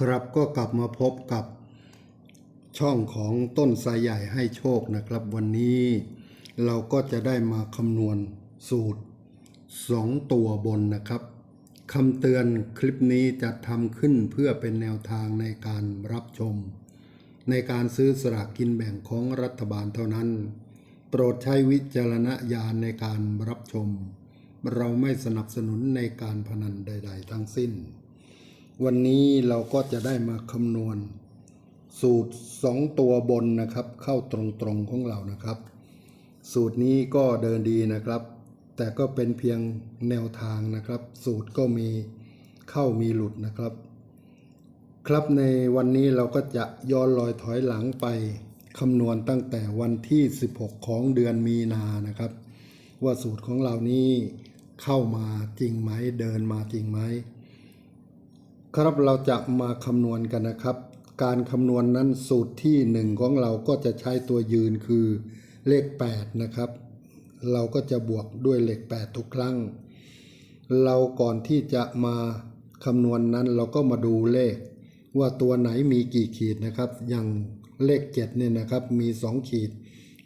ครับก็กลับมาพบกับช่องของต้นไทรใหญ่ให้โชคนะครับ วันนี้เราก็จะได้มาคำนวณสูตร 2 ตัวบนนะครับคำเตือนคลิปนี้จะทำขึ้นเพื่อเป็นแนวทางในการรับชม ในการซื้อสลากกินแบ่งของรัฐบาลเท่านั้น โปรดใช้วิจารณญาณในการรับชม เราไม่สนับสนุนในการพนันใด ๆ ทั้งสิ้น วันนี้เราก็จะได้มาคำนวณ สูตร 2 ตัวบนนะครับ เข้าตรงๆของเรานะครับ สูตรนี้ก็เดินดีนะครับ แต่ก็เป็นเพียงแนวทางนะครับ สูตรก็มีเข้ามีหลุดนะครับ ครับในวันนี้เราก็จะย้อนรอยถอยหลังไปคำนวณตั้งแต่วันที่ 16 ของเดือนมีนานะครับ ว่าสูตรของเรานี้เข้ามาจริงไหมเดินมาจริงไหม ครับเราจะมาคำนวณกันนะครับ การคำนวณนั้นสูตรที่หนึ่งของเราก็จะใช้ตัวยืนคือเลข 8 นะครับ เราก็จะบวกด้วยเลข 8 ทุกครั้ง เราก่อนที่จะมาคำนวณนั้นเราก็มาดูเลข ว่าตัวไหนมีกี่ขีดนะครับ อย่างเลขเจ็ดเนี่ยนะครับมี 2 ขีด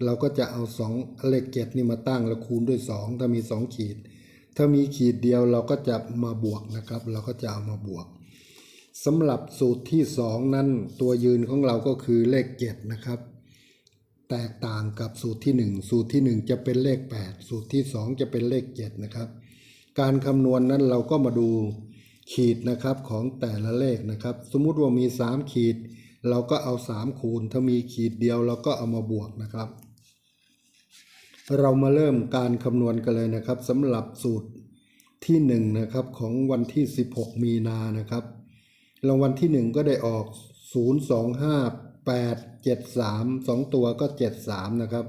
เราก็จะเอา 2 เลขเจ็ดนี่มาตั้งแล้วคูณด้วย 2 ถ้ามี 2 ขีด ถ้ามีขีดเดียวเราก็จะมาบวกนะครับ เราก็จะเอามาบวก สำหรับสูตรที่ 2 นั้นตัวยืนของเราก็คือเลข 7 นะครับ แตกต่างกับสูตรที่ 1 สูตรที่ 1 จะเป็นเลข 8 สูตรที่ 2 จะเป็นเลข 7 นะครับ การคำนวณนั้นเราก็มาดูขีดนะครับของแต่ละเลขนะครับ สมมุติว่ามี 3 ขีด เราก็เอา 3 คูณ ถ้ามีขีดเดียวเราก็เอามาบวกนะครับ เรามาเริ่มการคำนวณกันเลยนะครับสำหรับสูตรที่ 1 นะครับของวันที่ 16 มีนานะครับ รางวัลที่ 1 ก็ได้ออก 0 2 5 8 7 3 2 ตัวก็ 73 นะครับ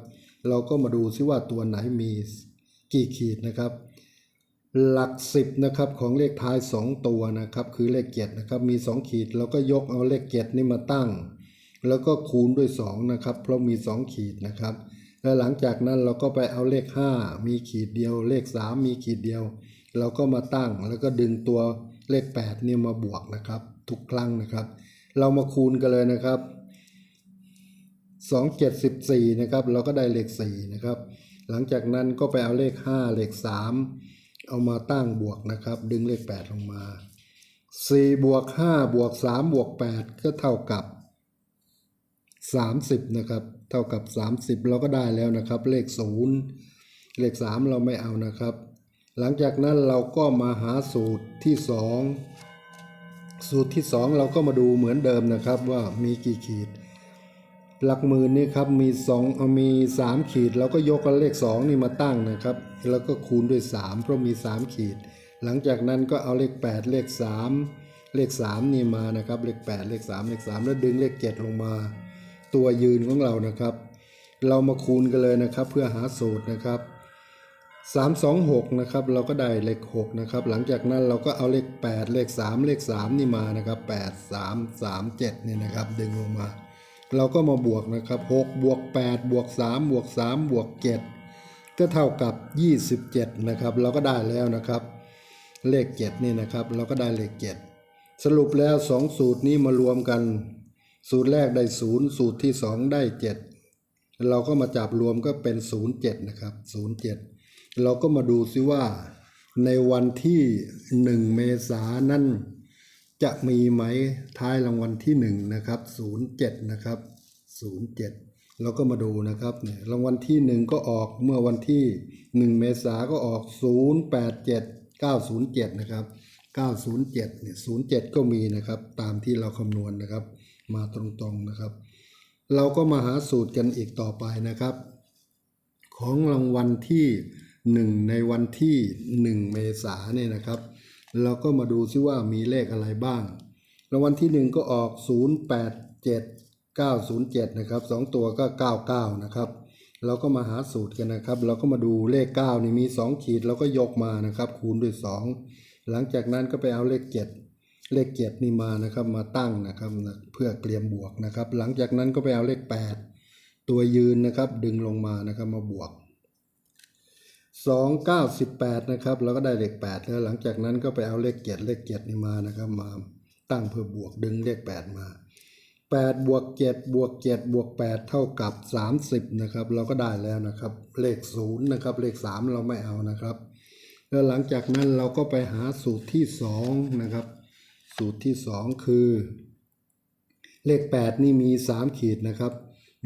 เราก็มาดูซิว่าตัวไหนมีกี่ขีดนะครับ หลัก 10 นะครับของเลขท้าย 2 ตัวนะครับ คือเลข7นะครับมี 2 ขีดเราก็ยกเอาเลข7นี่มาตั้ง แล้วก็คูณด้วย 2 นะครับ เพราะมี 2 ขีดนะครับ แล้วหลังจากนั้นเราก็ไปเอาเลข 5 มีขีดเดียว เลข 3 มีขีดเดียว เราก็มาตั้งแล้วก็ดึงตัวเลข8นี่มาบวกนะครับ ทุกครั้งนะครับ เรามาคูณกันเลยนะครับ274นะครับเราก็ได้เลข4นะครับหลังจากนั้นก็ไปเอาเลข 5 เลข 3 เอามาตั้งบวกนะครับ ดึงเลข 8 ลงมา 4 บวก 5 บวก 3 บวก 8 ก็เท่ากับ 30นะครับเท่ากับ 30 เราก็ได้แล้วนะครับ เลข 0 เลข 3 เราไม่เอานะครับ หลังจากนั้นเราก็มาหาสูตรที่ 2 สูตรที่ 2 เราก็มาดูเหมือนเดิมนะครับว่ามีกี่ขีด หลักหมื่นนี่ครับมี2เอามี3ขีดเราก็ยกเลข 2 นี่มาตั้งนะครับ แล้วก็คูณด้วย 3 เพราะมี 3 ขีด หลังจากนั้นก็เอาเลข 8 เลข 3 เลข 3 นี่มานะครับ เลข 8 เลข 3 เลข 3 แล้วดึงเลข 7 ลงมา ตัวยืนของเรานะครับ เรามาคูณกันเลยนะครับ เพื่อหาสูตรนะครับ 3 2 6 นะครับ เราก็ได้เลข 6 นะครับ หลังจากนั้นเราก็เอาเลข 8 เลข 3 เลข 3 นี่มานะครับ 8 3 3 7นี่นะครับ ดึงลงมา เราก็มาบวกนะครับ 6 บวก 8 บวก 3 บวก 3 บวก 7 ก็เท่ากับ 27 นะครับ เราก็ได้แล้วนะครับ เลข 7 นี่นะครับ เราก็ได้เลข 7 สรุปแล้ว 2 สูตรนี้มารวมกัน สูตรแรกได้ 0 สูตรที่ 2 ได้ 7 เราก็มาจับรวมก็เป็น 07 นะครับ 07 เราก็มาดูซิว่า ในวันที่ 1 เมษานั้นจะมีไหมท้ายรางวัลที่1นะครับ07นะครับ07 เราก็มาดูนะครับเนี่ยรางวัลที่ 1 ก็ออกเมื่อวันที่ 1 เมษาก็ออก 087 907นะครับ907เนี่ย07 ก็มีนะครับตามที่เราคำนวณนะครับ มาตรงๆนะครับ เราก็มาหาสูตรกันอีกต่อไปนะครับ ของรางวัลที่ 1 ในวันที่ 1 เมษาเนี่ยนะครับ เราก็มาดูซิว่ามีเลขอะไรบ้างรางวัลที่ 1 ก็ออก 087 907 นะครับ 2 ตัวก็ 99 นะครับ เราก็มาหาสูตรกันนะครับ เราก็มาดูเลข 9 นี่มี 2 ขีดเราก็ยกมานะครับ คูณด้วย 2 หลังจากนั้นก็ไปเอาเลข 7 เลข 7 นี่มานะครับ มาตั้งนะครับ เพื่อเตรียมบวกนะครับ หลังจากนั้นก็ไปเอาเลข 8 ตัวยืนนะครับ ดึงลงมานะครับ มาบวก สองเก้าสิบแปดนะครับเราก็ได้เลขแปดแล้วหลังจากนั้นก็ไปเอาเลขเจ็ดเลขเจ็ดนี่มานะครับมาตั้งเพื่อบวกดึงเลขแปดมาแปดบวกเจ็ดบวกเจ็ดบวกแปดเท่ากับสามสิบนะครับเราก็ได้แล้วนะครับ เลขศูนย์นะครับเลขสามเราไม่เอานะครับ แล้วหลังจากนั้นเราก็ไปหาสูตรที่สองนะครับสูตรที่สองคือ เลข 8 นี่มี 3 ขีดนะครับ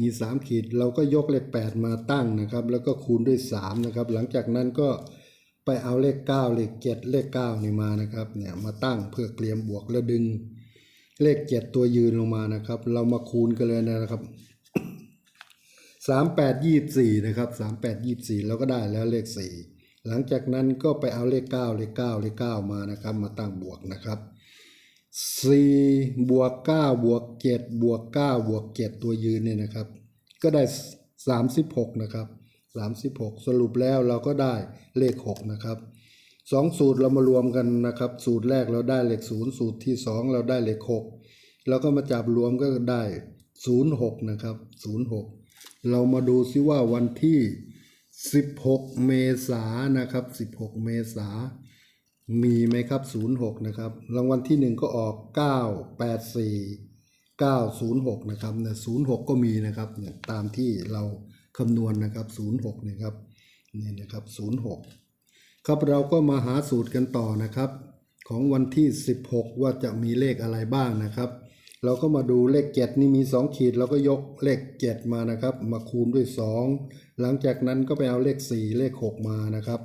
มี 3 ขีดเราก็ยกเลข 8 มาตั้งนะครับ แล้วก็คูณด้วย3นะครับ หลังจากนั้นก็ไปเอาเลข 9 เลข 7 เลข9นี่มานะครับเนี่ยมาตั้งเพื่อเตรียมบวกแล้วดึง เลข 7 ตัวยืนลงมานะครับ เรามาคูณกันเลยนะครับ38 24นะครับ38 24เราก็ได้แล้วเลข 4 หลังจากนั้นก็ไปเอาเลข 9 เลข 9 เลข 9 มานะครับ มาตั้งบวกนะครับ สี่บวกเก้าบวกเจ็ดบวกเก้าบวกเจ็ดตัวยืนเนี่ยนะครับ ก็ได้สามสิบหกนะครับสามสิบหกสรุปแล้วเราก็ได้เลขหกนะครับสองสูตรเรามารวมกันนะครับ สูตรแรกเราได้เลขศูนย์สูตรที่สองเราได้เลขหกแล้วก็มาจับรวมก็ได้ศูนย์หกนะครับศูนย์หกเรามาดูซิว่าวันที่สิบหกเมษานะครับสิบหกเมษา มีไหมครับ 06 นะครับ รางวัลที่ 1 ก็ออก 984 906 นะครับเนี่ย06 ก็มีนะครับเนี่ยตามที่เราคำนวณนะครับ 06นะครับนี่นะครับ 06 ครับเราก็มาหาสูตรกันต่อนะครับ ของวันที่ 16 ว่าจะมีเลขอะไรบ้างนะครับ เราก็มาดูเลข 7 นี่มี 2 ขีดเราก็ยกเลข 7 มานะครับ มาคูณด้วย 2 หลังจากนั้นก็ไปเอาเลข 4 เลข 6 มานะครับ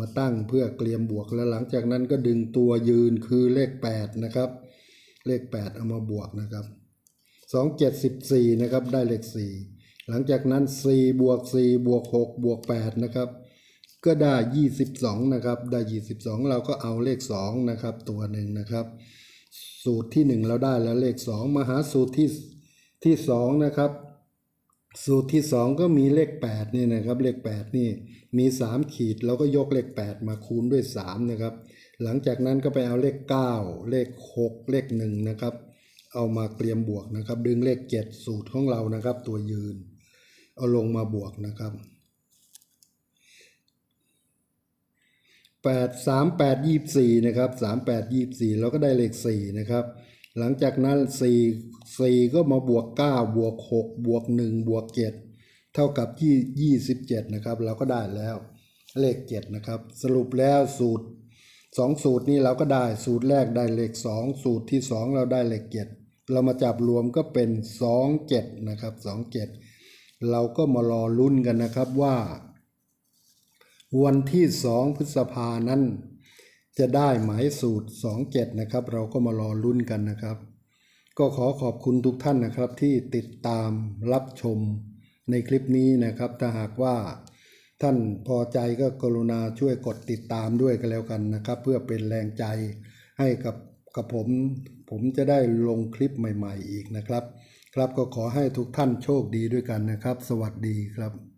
มาตั้งเพื่อเตรียมบวกแล้วหลังจากนั้นก็ดึงตัวยืนคือเลข 8 นะครับ เลข 8 เอามาบวกนะครับ 2 7 14 นะครับ ได้เลข 4 หลังจากนั้น 4 บวก 4 บวก 6 บวก 8 นะครับ ก็ได้ 22 นะครับ ได้ 22 เราก็เอาเลข 2 นะครับ ตัวหนึ่งนะครับ สูตรที่ 1 เราได้แล้วเลข 2 มาหาสูตรที่ที่ 2 นะครับ สูตรที่ 2 ก็มีเลข8นี่นะครับเลข8นี่มี 3 ขีดเราก็ยกเลข 8 มาคูณด้วย3นะครับหลังจากนั้นก็ไปเอาเลข 9 เลข 6 เลข1นะครับเอามาเตรียมบวกนะครับ ดึงเลข 7 สูตรของเรานะครับ ตัวยืน เอาลงมาบวกนะครับ 8 3 8 24นะครับ3 8 24เราก็ได้เลข4นะครับ หลังจากนั้น 4 4 ก็มาบวก 9 บวก 6 บวก 1 บวก 7 เท่ากับ 27 นะครับ เราก็ได้แล้วเลข 7 นะครับ สรุปแล้วสูตร 2 สูตรนี้เราก็ได้สูตรแรกได้เลข 2 สูตรที่ 2 เราได้เลข 7 เรามาจับรวมก็เป็น 2 7 นะครับ 2 7 เราก็มารอลุ้นกันนะครับว่า วันที่ 2 พฤษภานั้น จะได้หมายสูตร 27 นะครับ เราก็มารอลุ้นกันนะครับ ก็ขอขอบคุณทุกท่านนะครับที่ติดตามรับชมในคลิปนี้นะครับ ถ้าหากว่าท่านพอใจก็กรุณาช่วยกดติดตามด้วยกันแล้วกันนะครับ เพื่อเป็นแรงใจให้กับกับผม ผมจะได้ลงคลิปใหม่ ๆ อีกนะครับ ครับก็ขอให้ทุกท่านโชคดีด้วยกันนะครับ สวัสดีครับ